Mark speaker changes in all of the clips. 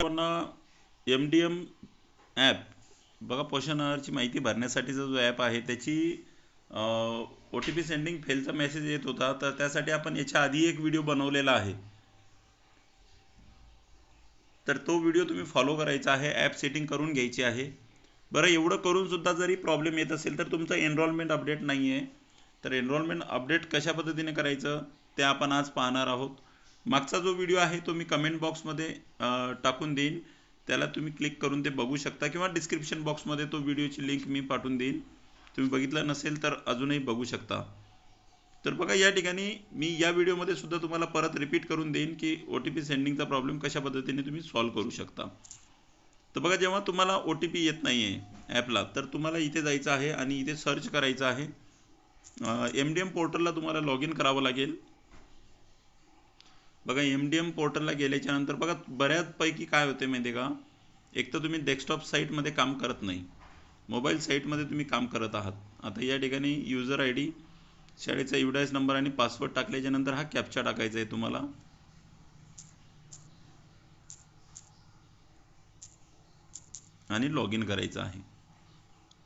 Speaker 1: M D M app बघा पोषण आहारची माहिती भरण्यासाठीचा जो ॲप आहे त्याची ओ टी पी सेंडिंग फेलचा मेसेज येत होता. तर त्यासाठी आपण याच्या आधी एक व्हिडिओ बनवलेला आहे. तर तो व्हिडिओ तुम्ही फॉलो करायचा आहे. ॲप सेटिंग करून घ्यायची आहे. बरं एवढं करूनसुद्धा जरी प्रॉब्लेम येत असेल तर तुमचं एनरोलमेंट अपडेट नाही आहे तर एनरोलमेंट अपडेट कशा पद्धतीने करायचं ते आपण आज पाहणार आहोत. मागचा जो व्हिडिओ आहे तो मी कमेंट बॉक्समध्ये टाकून देईन. त्याला तुम्ही क्लिक करून ते बघू शकता किंवा डिस्क्रिप्शन बॉक्समध्ये तो व्हिडिओची लिंक मी पाठवून देईन. तुम्ही बघितलं नसेल तर अजूनही बघू शकता. तर बघा या ठिकाणी मी या व्हिडिओमध्ये सुद्धा तुम्हाला परत रिपीट करून देईन की ओ टी पी सेंडिंगचा प्रॉब्लेम कशा पद्धतीने तुम्ही सॉल्व्ह करू शकता. तर बघा जेव्हा तुम्हाला ओ टी पी येत नाही आहे ॲपला तर तुम्हाला इथे जायचं आहे आणि इथे सर्च करायचं आहे. एम डी एम पोर्टलला तुम्हाला लॉग इन करावं लागेल. बघा एम डी एम पोर्टलला गेल्याच्यानंतर बघा बऱ्याचपैकी काय होते माहिती का? एक तर तुम्ही डेस्कटॉप साईटमध्ये काम करत नाही. मोबाईल साईटमध्ये तुम्ही काम करत आहात. आता या ठिकाणी युजर आय डी शाळेचा युडायस नंबर आणि पासवर्ड टाकल्याच्या नंतर हा कॅप्चा टाकायचा आहे तुम्हाला. आणि लॉग इन करायचं आहे.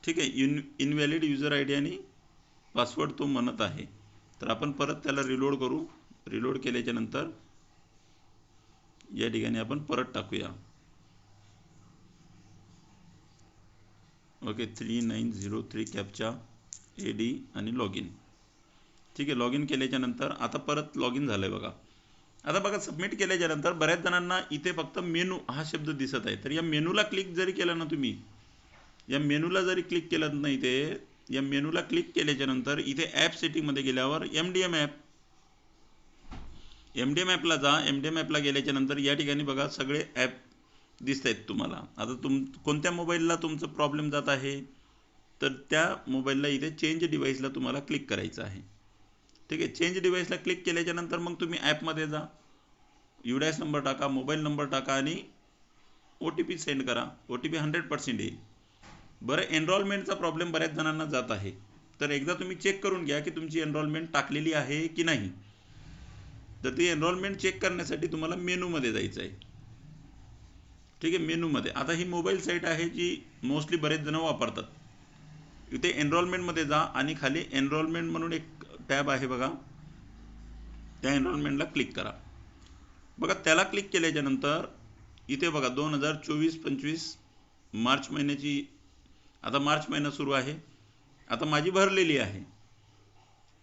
Speaker 1: ठीक? आहे in invalid user I D आणि पासवर्ड तो म्हणत आहे. तर आपण परत त्याला रिलोड करू. रिलोड केल्याच्यानंतर या ठिकाणी आपण परत टाकूया. Okay three nine zero three captcha A D आणि लॉग इन ठीक आहे लॉग इन केल्याच्यानंतर आता परत लॉग इन झालं आहे बघा. आता बघा सबमिट केल्याच्यानंतर बऱ्याच जणांना इथे फक्त मेनू हा शब्द दिसत आहे. तर या मेनूला क्लिक जरी केलं ना तुम्ही या मेनूला जरी क्लिक केलं नाही ते या मेनूला क्लिक केल्याच्यानंतर इथे ॲप सेटिंगमध्ये गेल्यावर M D M app M D M ॲपला जा. एम डी एम ॲपला गेल्याच्यानंतर या ठिकाणी बघा सगळे ॲप दिसत आहेत तुम्हाला. आता तुम कोणत्या मोबाईलला तुमचं प्रॉब्लेम जात आहे? तर त्या मोबाईलला इथे चेंज डिव्हाइसला तुम्हाला क्लिक करायचं आहे. ठीक आहे? चेंज डिव्हाइसला क्लिक केल्याच्यानंतर मग तुम्ही ॲपमध्ये जा. युडायस नंबर टाका मोबाईल नंबर टाका आणि ओ टी पी सेंड करा. O T P hundred percent येईल. बरं एनरोलमेंटचा प्रॉब्लेम बऱ्याच जणांना जात आहे. तर एकदा तुम्ही चेक करून घ्या की तुमची एनरोलमेंट टाकलेली आहे की नाही. तर ते एनरोलमेंट चेक करण्यासाठी तुम्हाला मेनूमध्ये जायचं आहे ठीक आहे मेनूमध्ये. आता ही मोबाईल साईट आहे जी मोस्टली बरेच जण वापरतात. इथे एनरोलमेंटमध्ये जा आणि खाली एनरोलमेंट म्हणून एक टॅब आहे बघा. त्या एनरोलमेंटला क्लिक करा. बघा त्याला क्लिक केल्याच्यानंतर इथे बघा दोन हजार चोवीस पंचवीस मार्च महिन्याची आता मार्च महिना सुरू आहे. आता माझी भरलेली आहे.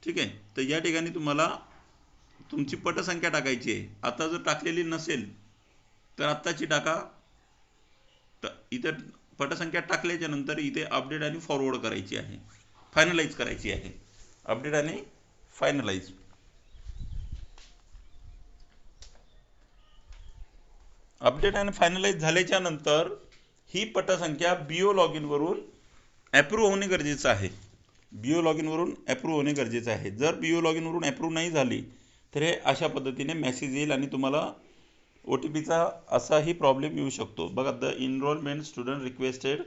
Speaker 1: ठीक आहे तर या ठिकाणी तुम्हाला तुमची पटसंख्या टाकायची आहे. आता जर टाकलेली नसेल तर आत्ताची टाका. तर इथं पटसंख्या टाकल्याच्या नंतर इथे अपडेट आणि फॉरवर्ड करायची आहे. फायनलाइज करायची आहे. अपडेट आणि फायनलाइज अपडेट आणि फायनलाइज झाल्याच्यानंतर ही पटसंख्या बी ओ लॉग इनवरून ॲप्रूव्ह होणे गरजेचं आहे. बी ओ लॉग इनवरून ॲप्रूव्ह होणे गरजेचं आहे. जर बी ओ लॉग इनवरून ॲप्रूव्ह नाही झाली तर हे अशा पद्धतीने मेसेज येईल आणि तुम्हाला ओ टी पीचा असाही प्रॉब्लेम येऊ शकतो. बघा the enrolment student requested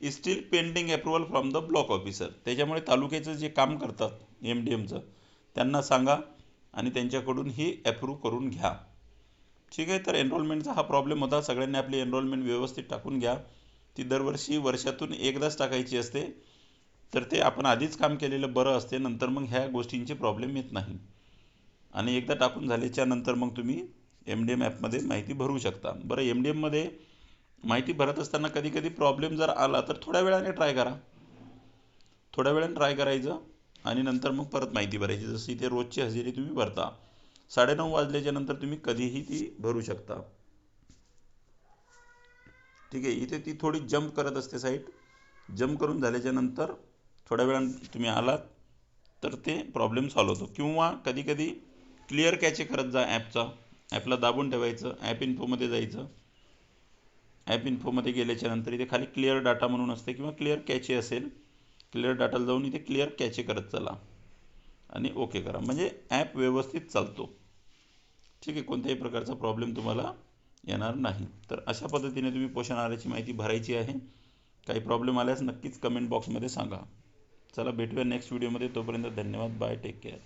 Speaker 1: is still pending approval from the block officer त्याच्यामुळे तालुक्याचं जे काम करतात एम डी एमचं त्यांना सांगा आणि त्यांच्याकडून ही अप्रूव्ह करून घ्या. ठीक आहे? तर एनरोलमेंटचा हा प्रॉब्लेम होता. सगळ्यांनी आपली एनरोलमेंट व्यवस्थित टाकून घ्या. ती दरवर्षी वर्षातून एकदाच टाकायची असते. तर ते आपण आधीच काम केलेलं बरं असते. नंतर मग ह्या गोष्टींचे प्रॉब्लेम येत नाही. आणि एकदा टाकून झाल्याच्यानंतर मग तुम्ही एम डी एम ॲपमध्ये माहिती भरू शकता. बरं एम डी एममध्ये माहिती भरत असताना कधी कधी प्रॉब्लेम जर आला तर थोड्या वेळाने ट्राय करा. थोड्या वेळाने ट्राय करायचं आणि नंतर मग परत माहिती भरायची. जसं इथे रोजची हजेरी तुम्ही भरता. साडेनऊ वाजल्याच्या नंतर तुम्ही कधीही ती भरू शकता. ठीक आहे इथे ती थोडी जंप करत असते साईट जंप करून झाल्याच्यानंतर थोड्या वेळाने तुम्ही आलात तर ते प्रॉब्लेम सॉल्व होतो. किंवा कधीकधी कधी क्लिअर कॅचे करत जा ॲपचा. ॲपला दाबून ठेवायचं ॲप इन्फोमध्ये जायचं. ॲप इन्फोमध्ये गेल्याच्यानंतर इथे खाली क्लिअर डाटा म्हणून असते किंवा क्लिअर कॅचे असेल क्लिअर डाटाला जाऊन इथे क्लिअर कॅचे करत चला. आणि ओके करा. म्हणजे ॲप व्यवस्थित चालतो. ठीक आहे कोणत्याही प्रकारचा प्रॉब्लेम तुम्हाला येणार नाही. तर अशा पद्धतीने तुम्ही पोषण आहाराची माहिती भरायची आहे. काही प्रॉब्लेम आल्यास नक्कीच कमेंट बॉक्समध्ये सांगा. चला भेटूया नेक्स्ट व्हिडिओमध्ये. तोपर्यंत धन्यवाद. Bye take care.